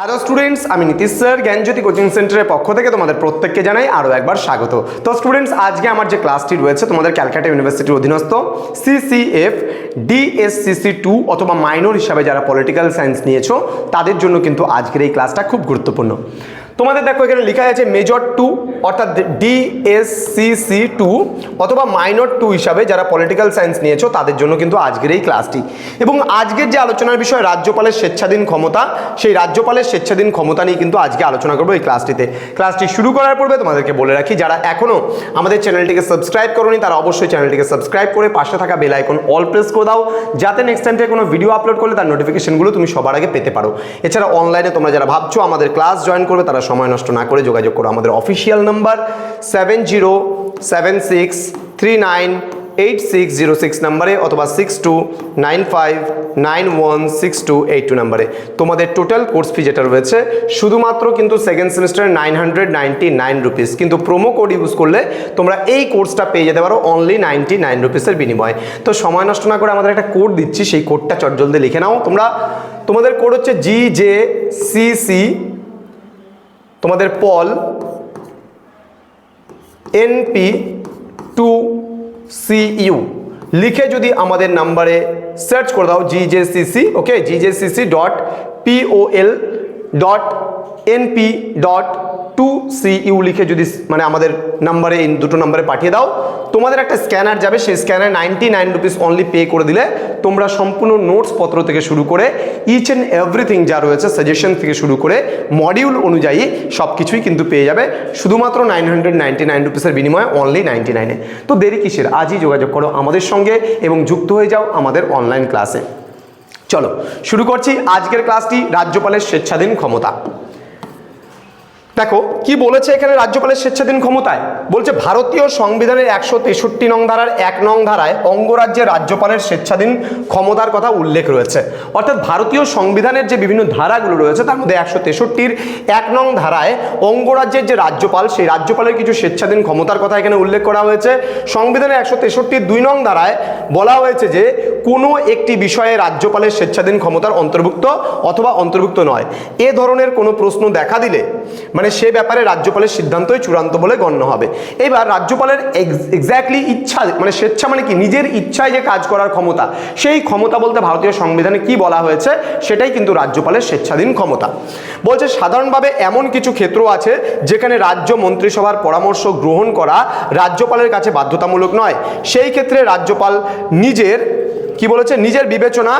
Hello students আমি Nitish sir, জ্ঞানজ্যোতি coaching সেন্টারের পক্ষ থেকে তোমাদের প্রত্যেককে জানাই আরও একবার স্বাগত। তো স্টুডেন্টস আজকে আমার যে ক্লাসটি রয়েছে, তোমাদের ক্যালকাটা ইউনিভার্সিটির অধীনস্থ সিসিএফ ডিএসসিসি টু অথবা মাইনর হিসাবে যারা পলিটিক্যাল সায়েন্স নিয়েছো, তাদের জন্য কিন্তু আজকের এই ক্লাসটা খুব গুরুত্বপূর্ণ। তোমাদের দেখো এখানে লেখা আছে মেজর টু অর্থাৎ ডিএসসিসি টু অথবা মাইনর টু হিসাবে যারা পলিটিক্যাল সায়েন্স নিয়েছো, তাদের জন্য কিন্তু আজকের এই ক্লাসটি এবং আজকের যে আলোচনার বিষয়, রাজ্যপালের স্বেচ্ছাধীন ক্ষমতা, সেই রাজ্যপালের স্বেচ্ছাধীন ক্ষমতা নিয়ে কিন্তু আজকে আলোচনা করব এই ক্লাসটিতে ক্লাসটি শুরু করার পূর্বে তোমাদেরকে বলে রাখি, যারা এখনও আমাদের চ্যানেলটিকে সাবস্ক্রাইব করোনি, তারা অবশ্যই চ্যানেলটিকে সাবস্ক্রাইব করে পাশে থাকা বেল আইকন অল প্রেস করে দাও, যাতে নেক্সট টাইম থেকে কোনো ভিডিও আপলোড করলে তার নোটিফিকেশনগুলো তুমি সবার আগে পেতে পারো। এছাড়া অনলাইনে তোমরা যারা ভাবছ আমাদের ক্লাস জয়েন করবে, তারা সময় নষ্ট না করে যোগাযোগ করো। আমাদের official number seven zero seven six three nine eight six zero six নাম্বারে অথবা six two nine five nine one six two eight two নাম্বারে তোমাদের টোটাল কোর্স ফি যেটা রয়েছে, শুধুমাত্র কিন্তু সেকেন্ড সেমিস্টারে nine hundred ninety nine rupees কিন্তু প্রোমো কোড ইউজ করলে তোমরা এই কোর্সটা পেয়ে যেতে পারো অনলি নাইনটি নাইন রুপিসের বিনিময়ে। তো সময় নষ্ট না করে আমাদের একটা কোড দিচ্ছি, সেই কোডটা চটজলদি লিখে নাও। তোমরা, তোমাদের কোড হচ্ছে জি জে সি সি তোমাদের পল এনপি টু সিইউ লিখে যদি আমাদের নাম্বারে সার্চ করে দাও GJCC okay GJCC dot POL dot NP dot two CU লিখে যদি মানে আমাদের নাম্বারে এই দুটো নাম্বারে পাঠিয়ে দাও, তোমাদের একটা স্ক্যানার যাবে, সেই scanner ninety nine rupees only pay করে দিলে তোমরা সম্পূর্ণ নোটস পত্র থেকে শুরু করে ইচ অ্যান্ড এভরিথিং যা রয়েছে সাজেশন থেকে শুরু করে মডিউল অনুযায়ী সব কিছুই কিন্তু পেয়ে যাবে। শুধুমাত্র নাইন হান্ড্রেড নাইনটি নাইন রুপিসের বিনিময়ে অনলি নাইনটি নাইনে তো দেরি কিসের? আজই যোগাযোগ করো আমাদের সঙ্গে এবং যুক্ত হয়ে যাও আমাদের অনলাইন ক্লাসে চলো, শুরু করছি আজকের ক্লাসটি রাজ্যপালের স্বেচ্ছাধীন ক্ষমতা। দেখো, কি বলেছে এখানে রাজ্যপালের স্বেচ্ছাধীন ক্ষমতায়? বলছে, ভারতীয় সংবিধানের একশো তেষট্টি নং ধারার এক নং ধারায় অঙ্গরাজ্যের রাজ্যপালের স্বেচ্ছাধীন ক্ষমতার কথা উল্লেখ রয়েছে। অর্থাৎ ভারতীয় সংবিধানের যে বিভিন্ন ধারাগুলো রয়েছে, তার মধ্যে একশো তেষট্টির এক নং ধারায় অঙ্গরাজ্যের যে রাজ্যপাল, সেই রাজ্যপালের কিছু স্বেচ্ছাধীন ক্ষমতার কথা এখানে উল্লেখ করা হয়েছে। সংবিধানের একশো তেষট্টির দুই নং ধারায় বলা হয়েছে যে, কোনো একটি বিষয়ে রাজ্যপালের স্বেচ্ছাধীন ক্ষমতার অন্তর্ভুক্ত অথবা অন্তর্ভুক্ত নয়। এ ধরনের কোনো প্রশ্ন দেখা দিলে মানে সে ব্যাপারে রাজ্যপালের সিদ্ধান্তই চূড়ান্ত বলে গণ্য হবে। এবার রাজ্যপালের এক্স্যাক্টলি ইচ্ছা মানে স্বেচ্ছা মানে কি? নিজের ইচ্ছায় যে কাজ করার ক্ষমতা, সেই ক্ষমতা বলতে ভারতীয় সংবিধানে কি বলা হয়েছে? সেটাই কিন্তু রাজ্যপালের স্বেচ্ছাধীন ক্ষমতা। বলছে, সাধারণভাবে এমন কিছু ক্ষেত্র আছে যেখানে রাজ্য মন্ত্রিসভার পরামর্শ গ্রহণ করা রাজ্যপালের কাছে বাধ্যতামূলক নয়। সেই ক্ষেত্রে রাজ্যপাল নিজের, কি বলেছে? নিজের বিবেচনা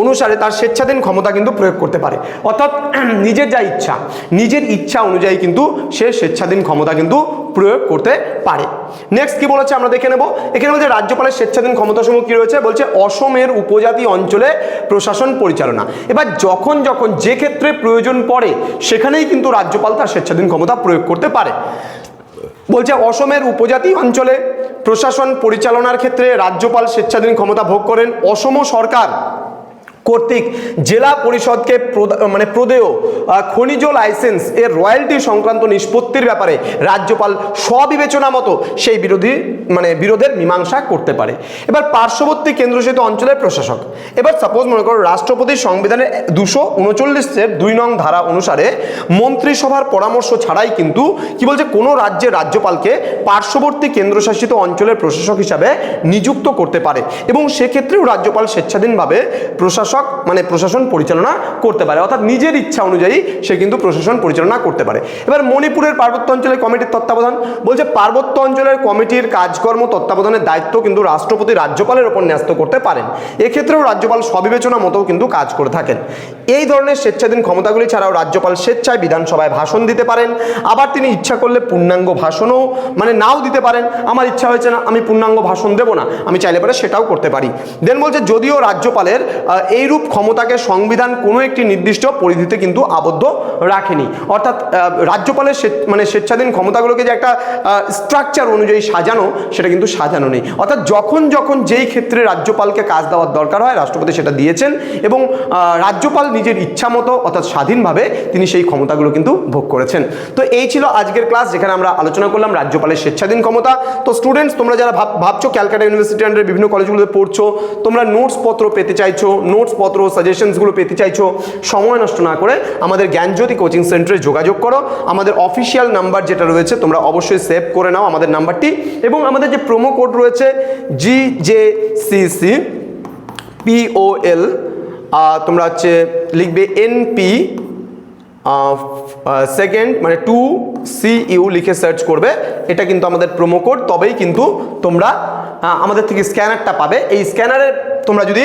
অনুসারে তার স্বেচ্ছাধীন ক্ষমতা কিন্তু প্রয়োগ করতে পারে। অর্থাৎ নিজের যা ইচ্ছা, নিজের ইচ্ছা অনুযায়ী কিন্তু সে স্বেচ্ছাধীন ক্ষমতা কিন্তু প্রয়োগ করতে পারে। নেক্সট কি বলেছে আমরা দেখে নেব। এখানে বলছে রাজ্যপালের স্বেচ্ছাধীন ক্ষমতাসমূহ কি রয়েছে? বলছে অসমের উপজাতি অঞ্চলে প্রশাসন পরিচালনা। এবার যখন যখন যে ক্ষেত্রে প্রয়োজন পড়ে, সেখানেই কিন্তু রাজ্যপাল তার স্বেচ্ছাধীন ক্ষমতা প্রয়োগ করতে পারে। বলছে অসমের উপজাতি অঞ্চলে প্রশাসন পরিচালনার ক্ষেত্রে রাজ্যপাল স্বেচ্ছাধীন ক্ষমতা ভোগ করেন অসম সরকার। কর্তৃক জেলা পরিষদকে মানে প্রদেয় খনিজ লাইসেন্স এর রয়্যালটি সংক্রান্ত নিষ্পত্তির ব্যাপারে রাজ্যপাল স্ববিবেচনা মতো সেই বিরোধী মানে বিরোধের মীমাংসা করতে পারে। এবার পার্শ্ববর্তী কেন্দ্রশাসিত অঞ্চলের প্রশাসক। এবার সাপোজ মনে করো রাষ্ট্রপতির সংবিধানের দুশো উনচল্লিশের দুই নং ধারা অনুসারে মন্ত্রিসভার পরামর্শ ছাড়াই কিন্তু কি বলছে, কোনো রাজ্যের রাজ্যপালকে পার্শ্ববর্তী কেন্দ্রশাসিত অঞ্চলের প্রশাসক হিসাবে নিযুক্ত করতে পারে। এবং সেক্ষেত্রেও রাজ্যপাল স্বেচ্ছাধীনভাবে প্রশাসক মানে প্রশাসন পরিচালনা করতে পারে। অর্থাৎ নিজের ইচ্ছা অনুযায়ী সে কিন্তু প্রশাসন পরিচালনা করতে পারে। এবার মণিপুরের পার্বত্য অঞ্চলের কমিটির তত্ত্বাবধান। বলছে পার্বত্য অঞ্চলের কমিটির কাজকর্ম তত্ত্বাবধানের দায়িত্ব কিন্তু রাষ্ট্রপতি রাজ্যপালের ওপর ন্যস্ত করতে পারেন। এক্ষেত্রেও রাজ্যপাল স্ববিবেচনা মতো কিন্তু কাজ করে থাকেন। এই ধরনের স্বেচ্ছাধীন ক্ষমতাগুলি ছাড়াও রাজ্যপাল স্বেচ্ছায় বিধানসভায় ভাষণ দিতে পারেন। আবার তিনি ইচ্ছা করলে পূর্ণাঙ্গ ভাষণও মানে নাও দিতে পারেন। আমার ইচ্ছা হয়েছে না আমি পূর্ণাঙ্গ ভাষণ দেবো না আমি চাইলে পারে সেটাও করতে পারি। দেন বলছে যদিও রাজ্যপালের আহ, এইরূপ ক্ষমতাকে সংবিধান কোনো একটি নির্দিষ্ট পরিধিতে কিন্তু আবদ্ধ রাখেনি। অর্থাৎ রাজ্যপালের মানে স্বেচ্ছাধীন ক্ষমতাগুলোকে যে একটা স্ট্রাকচার অনুযায়ী সাজানো, সেটা কিন্তু সাজানো নেই। অর্থাৎ যখন যখন যেই ক্ষেত্রে রাজ্যপালকে কাজ দেওয়ার দরকার হয়, রাষ্ট্রপতি সেটা দিয়েছেন এবং রাজ্যপাল নিজের ইচ্ছা মতো, অর্থাৎ স্বাধীনভাবে তিনি সেই ক্ষমতাগুলো কিন্তু ভোগ করেছেন। তো এই ছিল আজকের ক্লাস, যেখানে আমরা আলোচনা করলাম রাজ্যপালের স্বেচ্ছাধীন ক্ষমতা। তো স্টুডেন্টস তোমরা যারা ভাব, ভাবছ ক্যালকাটা ইউনিভার্সিটি আন্ডারে বিভিন্ন কলেজগুলোতে পড়ছো, তোমরা নোটস পত্র পেতে চাইছো নোটস পত্র সাজেশনসগুলো পেতে চাইছো, সময় নষ্ট না করে আমাদের জ্ঞানজ্যোতি কোচিং সেন্টারে যোগাযোগ করো। আমাদের অফিসিয়াল নাম্বার যেটা রয়েছে, তোমরা অবশ্যই সেভ করে নাও আমাদের নাম্বারটি। এবং আমাদের যে প্রোমো কোড রয়েছে G J C C POL তোমরা হচ্ছে লিখবে এনপি সেকেন্ড মানে টু সি ইউ লিখে সার্চ করবে। এটা কিন্তু আমাদের প্রোমো কোড তবেই কিন্তু তোমরা আমাদের থেকে স্ক্যানারটা পাবে। এই স্ক্যানারের তোমরা যদি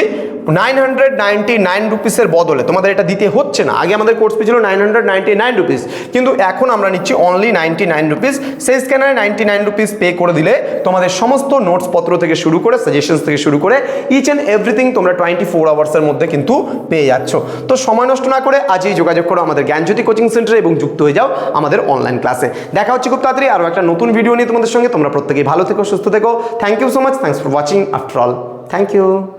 নাইন হান্ড্রেড নাইনটি নাইন রুপিসের বদলে, তোমাদের এটা দিতে হচ্ছে না। আগে আমাদের কোর্স ফি ছিল nine hundred ninety nine rupees কিন্তু এখন আমরা নিচ্ছি অনলি নাইনটি নাইন রুপিস সেই স্ক্যানারে নাইনটি নাইন রুপিস পে করে দিলে তোমাদের সমস্ত নোটস পত্র থেকে শুরু করে সাজেশনস থেকে শুরু করে ইচ অ্যান্ড এভরিথিং তোমরা টোয়েন্টি ফোর আওয়ার্সের মধ্যে কিন্তু পেয়ে যাচ্ছ। তো সময় নষ্ট না করে আজই যোগাযোগ করো আমাদের জ্ঞানজ্যোতি কোচিং সেন্টারে এবং যুক্ত হয়ে যাও আমাদের অনলাইন ক্লাসে দেখা হচ্ছে খুব তাড়াতাড়ি আরও একটা নতুন ভিডিও নিয়ে তোমাদের সঙ্গে। তোমরা প্রত্যেকেই ভালো থেকো, সুস্থ থেকো। Thank you so much thanks for watching after all thank you